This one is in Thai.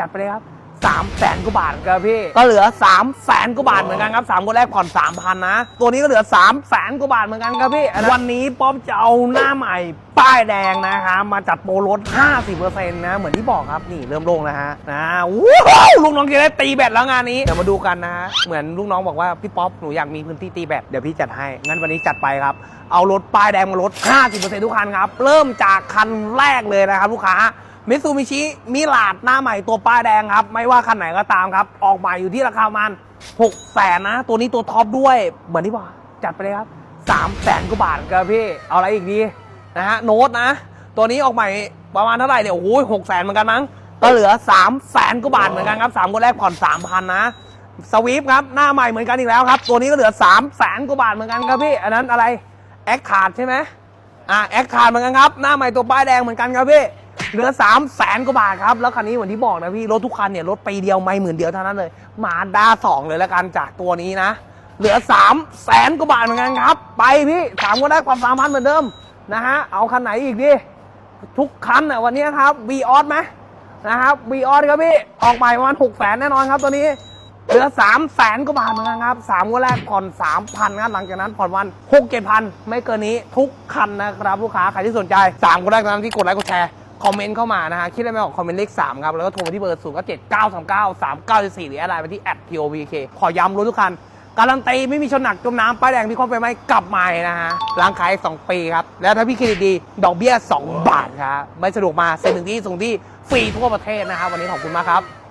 จัดไปเลยครับสามแสนกว่าบาทครับพี่ ก็เหลือ3ามแสนกว่าบาทเหมือนกันครับสามคนแรกผ่อนสามพันนะ ตัวนี้ก็เหลือ3ามแสนกว่าบาทเหมือนกันครับพี่ วันนี้ป๊อปจะเอาหน้าใหม่ป้ายแดงนะคะมาจัดโปรลด 50%นะ เหมือนที่บอกครับนี่เริ่มลงแล้วฮะนะว้าวลูกน้องจะได้ตีแบตแล้วงานนี้ เดี๋ยวมาดูกันนะฮะเหมือนลูกน้องบอกว่า พี่ป๊อปหนูอยากมีพื้นที่ตีแบตเดี๋ยวพี่จัดให้ งั้นวันนี้จัดไปครับ เอารถป้ายแดงมาลด 50%ทุกคันครับ เริ่มจากคันแรกเลยนะครับลูกค้า มิซูมิชิมิลาดหน้าใหม่ตัวป้ายแดงครับ ไม่ว่าคันไหนก็ตามครับ ออกใหม่อยู่ที่ราคาประมาณ6แสนนะ ตัวนี้ตัวท็อปด้วย เหมือนที่บอกจัดไปเลยครับ3แสนกว่าบาทครับพี่ เอาอะไรอีกดีนะฮะโน้ตนะ ตัวนี้ออกใหม่ประมาณเท่าไหร่เนี่ยโอ้โหหกแสนเหมือนกันมั้งก็เหลือ3แสนกว่าบาทเหมือนกันครับสามคนแรกผ่อน3,000นนะสวีปครับหน้าใหม่เหมือนกันอีกแล้วครับ ตัวนี้ก็เหลือ3แสนกว่าบาทเหมือนกันครับพี่ อันนั้นอะไรแอคขาดใช่ไหมอะแอคคาร์เหมือนกันครับ หน้าใหม่ตัวป้ายแดงเหมือนกันครับพี่ เหลือ3 0 0แสนกว่าบาทครับ แล้วคันนี้เหมือนที่บอกนะพี่ รถทุกคันเนี่ย รถปีเดียวไม่หมื่นเดียวเท่านั้นเลย มาด้าสองเลยแล้วกันจากตัวนี้นะ เหลือ3 0 0แสนกว่าบาทเหมือนกันครับ ไปพี่สามก็ได้ความสามพันเหมือนเดิมนะฮะ เอาคันไหนอีกดิ ทุกคันอะวันนี้ครับวีออสไหมนะครับวีออสครับพี่ ออกใหม่ประมาณ6 0แสนแน่นอนครับตัวนี้เหลือ3 0 0แสนกว่าบาทเหมือนกันครับสามวันแรกผ่อน3,000ครับหลังจากนั้นผ่อนวัน6 7พันไม่เกินนี้ทุกคันนะครับ ลูกค้าใครที่สนใจ3คนแรกนั้นที่กดไลค์กดแชร์ คอมเมนต์เข้ามานะฮะ คิดได้ไม่ออกคอมเมนต์เลข3ครับ แล้วก็โทรมาที่เบอร์ 0 9 7 9 3 9 3 9 4 หรืออะไรไปที่ @tobk ขอย้ำรถทุกคัน การันตีไม่มีชนหนักจมน้ำป้ายแดงพี่คอมไปไหมกลับมานะฮะร้างขาย 2 ปีครับ แล้วถ้าพี่เครดิตดี ดอกเบี้ย 2 บาทครับไม่สะดวกมาเซ็นถึงที่ส่งที่ฟรีทั่วประเทศนะครับวันนี้ขอบคุณมากครับ